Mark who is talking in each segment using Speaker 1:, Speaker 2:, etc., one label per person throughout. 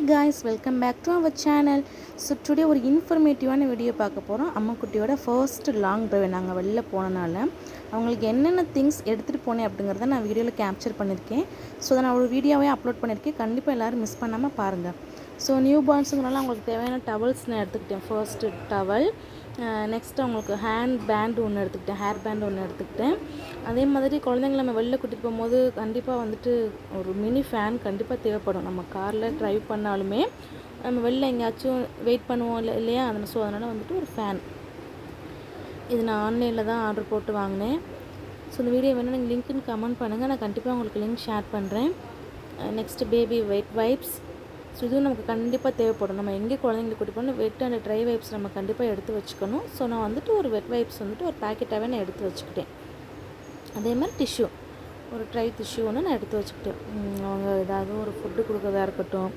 Speaker 1: Guys welcome back to our channel so today ஒரு இன்ஃபர்மேட்டிவான video பார்க்க போகிறோம் அம்மாக்குட்டியோட ஃபர்ஸ்ட் லாங் ட்ரைவ் நாங்கள் வெளில போனனால அவங்களுக்கு என்னென்ன திங்ஸ் எடுத்துகிட்டு போனேன் அப்படிங்கிறத நான் வீடியோவில் கேப்சர் பண்ணியிருக்கேன் ஸோ அதை நான் ஒரு வீடியோவே அப்லோட் பண்ணியிருக்கேன் கண்டிப்பாக எல்லோரும் மிஸ் பண்ணாமல் பாருங்கள் ஸோ நியூ பார்ன்ஸுங்கிறனால அவங்களுக்கு தேவையான டவல்ஸ் நான் எடுத்துக்கிட்டேன். ஃபர்ஸ்ட்டு டவல் நெக்ஸ்ட் அவங்களுக்கு ஹேண்ட் பேண்ட் ஒன்று எடுத்துக்கிட்டேன். ஹேர் பேண்ட் ஒன்று எடுத்துக்கிட்டேன். அதே மாதிரி குழந்தைங்கள நம்ம வெளில கூட்டிகிட்டு போகும்போது கண்டிப்பாக வந்துட்டு ஒரு மினி ஃபேன் கண்டிப்பாக தேவைப்படும். நம்ம காரில் ட்ரைவ் பண்ணாலுமே நம்ம வெளில எங்கேயாச்சும் வெயிட் பண்ணுவோம் இல்லை இல்லையா? அதனால் ஸோ அதனால் வந்துட்டு ஒரு ஃபேன் இது நான் ஆன்லைனில் தான் ஆர்டர் போட்டு வாங்கினேன். ஸோ இந்த வீடியோ வேணால் நீங்கள் லிங்க்குன்னு கமெண்ட் பண்ணுங்கள் நான் கண்டிப்பாக உங்களுக்கு லிங்க் ஷேர் பண்ணுறேன் next baby wet wipes so இதுவும் நமக்கு கண்டிப்பாக தேவைப்படும். நம்ம எங்கே குழந்தைங்களுக்கு கூட்டி போகணும் வெட் அண்ட் ட்ரை வைப்ஸ் நம்ம கண்டிப்பாக எடுத்து வச்சுக்கணும். ஸோ நான் வந்துட்டு ஒரு வெட் வைப்ஸ் வந்துட்டு ஒரு பேக்கெட்டாகவே நான் எடுத்து வச்சுக்கிட்டேன். அதே மாதிரி டிஷ்யூ ஒரு ட்ரை டிஷ்யூ ஒன்று நான் எடுத்து வச்சுக்கிட்டேன். அவங்க ஏதாவது ஒரு ஃபுட்டு கொடுக்கறதா இருக்கட்டும்.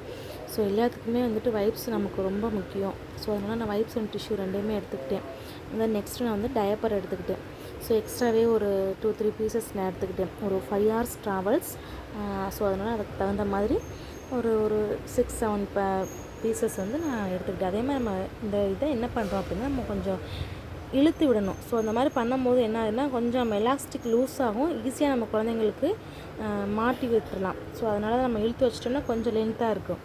Speaker 1: ஸோ எல்லாத்துக்குமே வந்துட்டு வைப்ஸ் நமக்கு ரொம்ப முக்கியம். ஸோ அதனால் நான் வைப்ஸ் அண்ட் டிஷ்யூ ரெண்டையுமே எடுத்துக்கிட்டேன். தென் நெக்ஸ்ட்டு நான் வந்து டயப்பர் எடுத்துக்கிட்டேன். ஸோ எக்ஸ்ட்ராவே ஒரு டூ த்ரீ பீசஸ் நான் எடுத்துக்கிட்டேன். ஒரு ஃபைவ் ஹவர்ஸ் ட்ராவல்ஸ் ஸோ அதனால் அதுக்கு தகுந்த மாதிரி ஒரு ஒரு சிக்ஸ் செவன் ப பீசஸ் வந்து நான் எடுத்துக்கிட்டேன். அதே மாதிரி நம்ம இந்த இதை என்ன பண்ணுறோம் அப்படின்னா நம்ம கொஞ்சம் இழுத்து விடணும். ஸோ அந்த மாதிரி பண்ணும்போது என்ன ஆகுதுன்னா கொஞ்சம் நம்ம எலாஸ்டிக் லூஸ் ஆகும் ஈஸியாக நம்ம குழந்தைங்களுக்கு மாட்டி விட்டுடலாம் ஸோ அதனால் நம்ம இழுத்து வச்சிட்டோம்னா கொஞ்சம் லென்த்தாக இருக்கும்.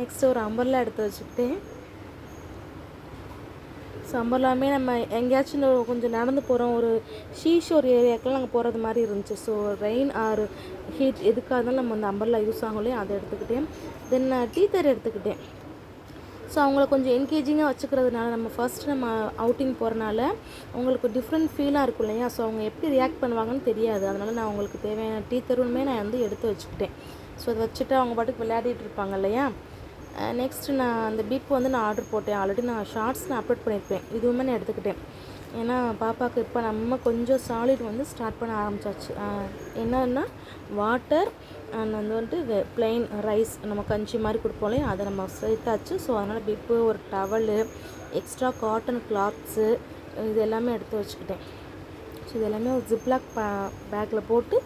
Speaker 1: நெக்ஸ்ட்டு ஒரு அம்பர்லாம் எடுத்து வச்சுக்கிட்டு சம்பர்லாமே நம்ம எங்கேயாச்சும் கொஞ்சம் நடந்து போகிறோம் ஒரு ஷீஷோர் ஏரியாக்கெல்லாம் நாங்கள் போகிறது மாதிரி இருந்துச்சு. ஸோ ரெயின் ஆர் ஹீட் எதுக்காக இருந்தாலும் நம்ம அந்த அம்பர்லா யூஸ் ஆகும் இல்லையா அதை எடுத்துக்கிட்டேன். தென் டீத்தர் எடுத்துக்கிட்டேன். ஸோ அவங்கள கொஞ்சம் என்கேஜிங்காக வச்சுக்கிறதுனால நம்ம ஃபஸ்ட் நம்ம அவுட்டிங் போகிறனால அவங்களுக்கு டிஃப்ரெண்ட் ஃபீலாக இருக்கும் இல்லையா? ஸோ அவங்க எப்படி ரியாக்ட் பண்ணுவாங்கன்னு தெரியாது. அதனால் நான் அவங்களுக்கு தேவையான டீத்தருமே நான் வந்து எடுத்து வச்சுக்கிட்டேன். ஸோ அதை வச்சுட்டு அவங்க பாட்டுக்கு விளையாடிட்டு இருப்பாங்க இல்லையா? நெக்ஸ்ட்டு நான் அந்த பீப் வந்து நான் ஆர்டர் போட்டேன். ஆல்ரெடி நான் ஷார்ட்ஸ் நான் அப்லோட் பண்ணியிருப்பேன். இதுவுமே நான் எடுத்துக்கிட்டேன். ஏன்னா பாப்பாவுக்கு இப்போ நம்ம கொஞ்சம் சாலிட் வந்து ஸ்டார்ட் பண்ண ஆரம்பிச்சாச்சு. என்னன்னா வாட்டர் அண்ட் வந்து வந்துட்டு பிளெயின் ரைஸ் நம்ம கஞ்சி மாதிரி கொடுப்போம் அதை நம்ம சேர்த்தாச்சு. ஸோ அதனால் பிப்பு ஒரு டவலு எக்ஸ்ட்ரா காட்டன் கிளாத்ஸு இது எல்லாமே எடுத்து வச்சுக்கிட்டேன். ஸோ இது எல்லாமே ஒரு ஜிப்லாக் பே பேக்கில் போட்டு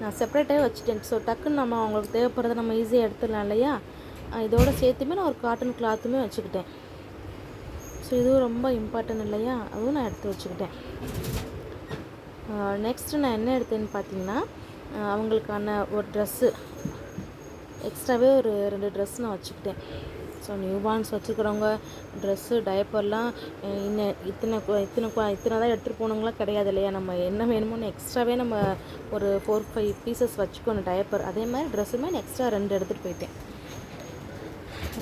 Speaker 1: நான் செப்பரேட்டாகவே வச்சுட்டேன். ஸோ டக்குன்னு நம்ம அவங்களுக்கு தேவைப்படுறத நம்ம ஈஸியாக எடுத்துடலாம் இல்லையா? இதோட சேர்த்துமே நான் ஒரு காட்டன் கிளாத்துமே வச்சுக்கிட்டேன். ஸோ இதுவும் ரொம்ப இம்பார்ட்டன்ட் இல்லையா? அதுவும் நான் எடுத்து வச்சுக்கிட்டேன். நெக்ஸ்ட்டு நான் என்ன எடுத்தேன்னு பார்த்தீங்கன்னா அவங்களுக்கான ஒரு ட்ரெஸ்ஸு எக்ஸ்ட்ராவே ஒரு ரெண்டு ட்ரெஸ் நான் வச்சுக்கிட்டேன். ஸோ நியூ பார்ன்ஸ் வச்சுக்கிறவங்க ட்ரெஸ்ஸு டயப்பர்லாம் இன்ன இத்தனை இத்தனை இத்தனை தான் எடுத்துகிட்டு போனவங்களாம் கிடையாது இல்லையா? நம்ம என்ன வேணுமோன்னு எக்ஸ்ட்ராவே நம்ம ஒரு ஃபோர் ஃபைவ் பீசஸ் வச்சுக்கணும் டயப்பர் அதே மாதிரி ட்ரெஸ்ஸுமே நான் எக்ஸ்ட்ரா ரெண்டு எடுத்துகிட்டு போயிட்டேன்.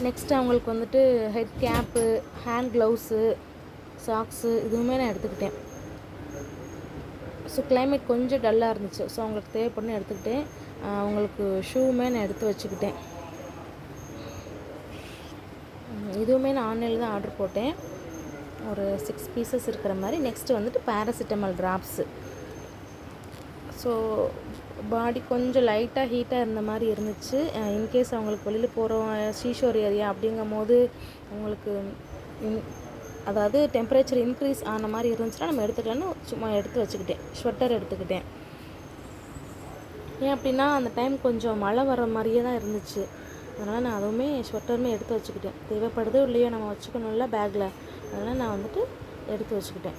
Speaker 1: நெக்ஸ்ட்டு அவங்களுக்கு வந்துட்டு head cap hand gloves socks இதுவுமே நான் எடுத்துக்கிட்டேன். ஸோ கிளைமேட் கொஞ்சம் டல்லாக இருந்துச்சு. ஸோ அவங்களுக்கு தேவைப்படணும் எடுத்துக்கிட்டேன். அவங்களுக்கு ஷூவுமே நான் எடுத்து வச்சுக்கிட்டேன். இதுவுமே நான் ஆன்லைனில் தான் ஆர்டர் போட்டேன். ஒரு சிக்ஸ் பீசஸ் இருக்கிற மாதிரி. நெக்ஸ்ட்டு வந்துட்டு பேராசிட்டமால் ட்ராப்ஸு ஸோ பாடி கொஞ்சம் லைட்டாக ஹீட்டாக இருந்த மாதிரி இருந்துச்சு. இன்கேஸ் அவங்களுக்கு வெளியில் போகிறோம் ஷீஷோர் ஏரியா அப்படிங்கும் போது உங்களுக்கு அதாவது டெம்பரேச்சர் இன்க்ரீஸ் ஆன மாதிரி இருந்துச்சுன்னா நம்ம எடுத்துக்கலான்னு சும்மா எடுத்து வச்சுக்கிட்டேன். ஸ்வெட்டர் எடுத்துக்கிட்டேன். ஏன் அப்படின்னா அந்த டைம் கொஞ்சம் மழை வர மாதிரியே தான் இருந்துச்சு. அதனால் நான் அதுவுமே ஸ்வெட்டருமே எடுத்து வச்சுக்கிட்டேன். தேவைப்படுதோ இல்லையோ நம்ம வச்சுக்கணும்ல பேக்கில் அதனால் நான் வந்துட்டு எடுத்து வச்சுக்கிட்டேன்.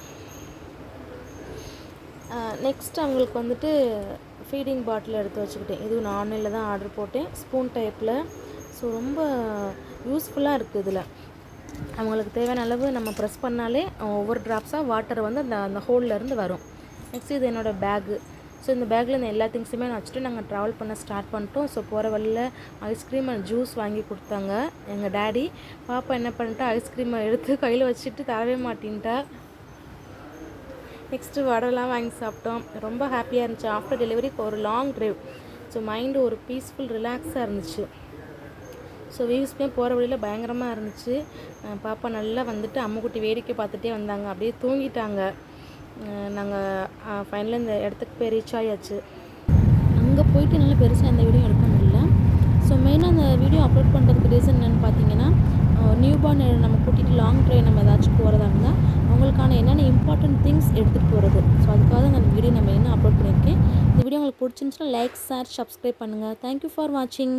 Speaker 1: நெக்ஸ்ட் அவங்களுக்கு வந்துட்டு ஃபீடிங் பாட்டில் எடுத்து வச்சுக்கிட்டேன். இதுவும் நான் ஆன்லைனில் தான் ஆர்டர் போட்டேன். ஸ்பூன் டைப்பில் ஸோ ரொம்ப யூஸ்ஃபுல்லாக இருக்குது இதில். அவங்களுக்கு தேவையான அளவு நம்ம ப்ரெஸ் பண்ணாலே ஒவ்வொரு ட்ராப்ஸாக வாட்டர் வந்து அந்த அந்த ஹோல்லேருந்து வரும். நெக்ஸ்ட் இது என்னோடய பேகு ஸோ இந்த பேக்கில் இந்த எல்லா திங்ஸுமே நான் வச்சுட்டு நாங்கள் ட்ராவல் பண்ண ஸ்டார்ட் பண்ணிட்டோம். ஸோ போகிற வழியில் ஐஸ்கிரீம் அண்ட் ஜூஸ் வாங்கி கொடுத்தாங்க எங்கள் டேடி பாப்பா என்ன பண்ணிட்டா ஐஸ்கிரீமை எடுத்து கையில் வச்சுட்டு தரவே மாட்டேன்ட்டா. நெக்ஸ்ட்டு வடைலாம் வாங்கி சாப்பிட்டோம். ரொம்ப ஹாப்பியாக இருந்துச்சு. ஆஃப்டர் டெலிவரிக்கு ஒரு லாங் ட்ரைவ் ஸோ மைண்டு ஒரு பீஸ்ஃபுல் ரிலாக்ஸாக இருந்துச்சு. ஸோ வியூஸ்மே போகிற வழியில் பயங்கரமாக இருந்துச்சு. பாப்பா நல்லா வந்துட்டு அம்முக்குட்டி வேடிக்கை பார்த்துட்டே வந்தாங்க. அப்படியே தூங்கிட்டாங்க. நாங்கள் ஃபைனலாக இந்த இடத்துக்கு போய் ரீச் ஆயாச்சு. அங்கே போயிட்டு நல்லா பெருசாக எந்த வீடியோ எடுக்க முடியல. ஸோ மெயினாக அந்த வீடியோ அப்லோட் பண்ணுறதுக்கு ரீசன் என்னென்னு பார்த்தீங்கன்னா நியூ பார்ன் நம்ம கூட்டிகிட்டு லாங் ட்ரைவ் நம்ம ஏதாச்சும் போகிறதா இருந்தால் அவங்களுக்கான என்னென்ன இம்பார்ட்டன்ட் திங்ஸ் எடுத்துகிட்டு போகிறது ஸோ அதுக்காக தான் அந்த வீடியோ நம்ம என்ன அப்லோட் பண்ணியிருக்கேன். இந்த வீடியோ உங்களுக்கு பிடிச்சிருந்துச்சுன்னா லைக் ஷேர் சப்ஸ்கிரைப் பண்ணுங்கள் தேங்க்யூ ஃபார் வாட்சிங்